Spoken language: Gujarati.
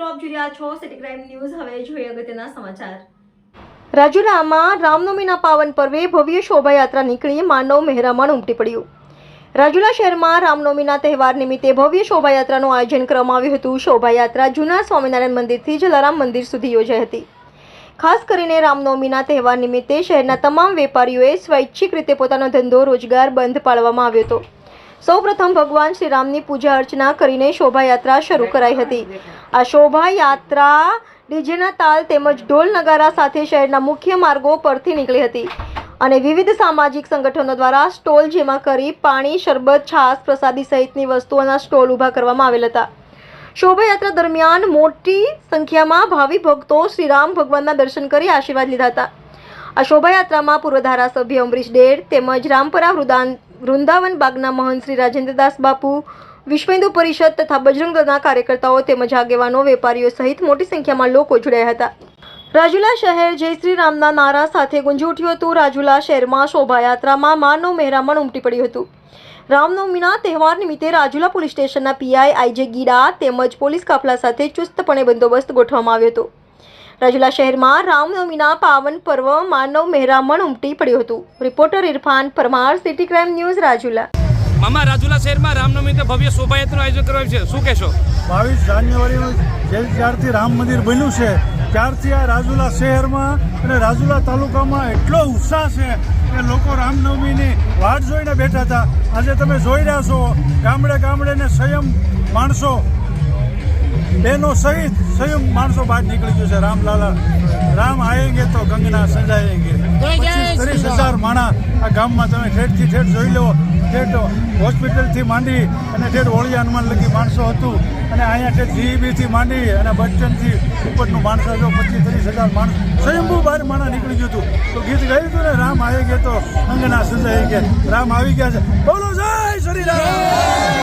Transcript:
મિત્રો આપ જોઈ રહ્યા છો સિટી ક્રાઇમ ન્યૂઝ. હવે જોઈએ અગત્યના સમાચાર. રાજુલામાં રામનવમીના પાવન પર્વે ભવ્ય શોભાયાત્રા નીકળી માનવ મહેરામણ ઉમટી પડ્યું. રાજુલા શહેરમાં રામનવમીના તહેવાર નિમિત્તે ભવ્ય શોભાયાત્રાનું આયોજન કરવામાં આવ્યું હતું. શોભાયાત્રા જૂના સ્વામિનારાયણ મંદિરથી જલારામ મંદિર સુધી યોજાઈ હતી. ખાસ કરીને રામનવમીના તહેવાર નિમિત્તે શહેરના તમામ વેપારીઓએ સ્વૈચ્છિક રીતે પોતાનો ધંધો રોજગાર બંધ પાડવામાં આવ્યો હતો. સૌપ્રથમ ભગવાન શ્રીરામની પૂજા અર્ચના કરીને શોભાયાત્રા શરૂ કરાઈ હતી. આ શોભાયાત્રા ડીજેના તાલ તેમજ ઢોલ નગારા સાથે શહેરના મુખ્ય માર્ગો પરથી નીકળી હતી અને વિવિધ સામાજિક સંગઠનો દ્વારા સ્ટોલ જેમાં કરી પાણી, શરબત, છાશ, પ્રસાદી સહિતની વસ્તુઓના સ્ટોલ ઊભા કરવામાં આવેલ હતા. શોભાયાત્રા દરમિયાન મોટી સંખ્યામાં ભાવિ ભક્તો શ્રીરામ ભગવાનના દર્શન કરી આશીર્વાદ લીધા હતા. આ શોભાયાત્રામાં પૂર્વ ધારાસભ્ય અમરીશ ડેર તેમજ રામપરા વૃદાન વૃંદાવન બાગના મહંત શ્રી રાજેન્દ્રદાસ બાપુ, વિશ્વ પરિષદ તથા બજરંગ દળના કાર્યકર્તાઓ તેમજ આગેવાનો, વેપારીઓ સહિત મોટી સંખ્યામાં લોકો જોડાયા હતા. રાજુલા શહેર જય શ્રી રામના નારા સાથે ગુંજી ઉઠ્યું હતું. રાજુલા શહેરમાં શોભાયાત્રામાં માનવ મહેરામણ ઉમટી પડ્યું હતું. રામનવમીના તહેવાર નિમિત્તે રાજુલા પોલીસ સ્ટેશનના પીઆઈ આઈજે ગીડા તેમજ પોલીસ કાફલા સાથે ચુસ્તપણે બંદોબસ્ત ગોઠવવામાં આવ્યો હતો. રાજુલા શહેરમાં રામનવમીના પાવન પર્વ માનવ મહેરામણ ઉમટી પડ્યું હતું. Reporter Irfan Parmar city crime news Rajula. મામા રાજુલા શહેરમાં રામનવમી તો ભવ્ય શોભાયાત્રાનું આયોજન કરવામાં છે. શું કહેશો? બાવીસ જાન્યુઆરી જે જ્યારથી રામ મંદિર બન્યું છે ત્યારથી આ રાજુલા શહેરમાં અને રાજુલા તાલુકામાં એટલો ઉત્સાહ છે કે લોકો રામનવમીની વાટ જોઈને બેઠા હતા. આજે તમે જોઈ રહ્યા છો ગામડે ગામડે ને સંયમ માણસો બહેનો સહિત સંયુક્ત માણસો બહાર નીકળી ગયું છે. રામલાલા રામ આવેંગે તો ગંગના સજાયેંગે ત્રીસ હજાર માણસ આ ગામમાં તમે ઠેઠથી ઠેઠ જોઈ લો. ઠેઠ હોસ્પિટલથી માંડી અને ઠેઠ ઓળી હનુમાન લગી માણસો હતું. અને અહીંયા ઠેઠ જીઈબીથી માંડી અને બચ્ચનથી ઉપરનું માણસો જો પચીસ ત્રીસ હજાર માણસ સ્વયંભૂ બહાર માણસ નીકળી ગયું હતું. તો ગીત ગાયું હતું ને રામ આવી ગયા તો અંગના સજાઈ ગયા રામ આવી ગયા છે. બોલો જય શ્રી રામ!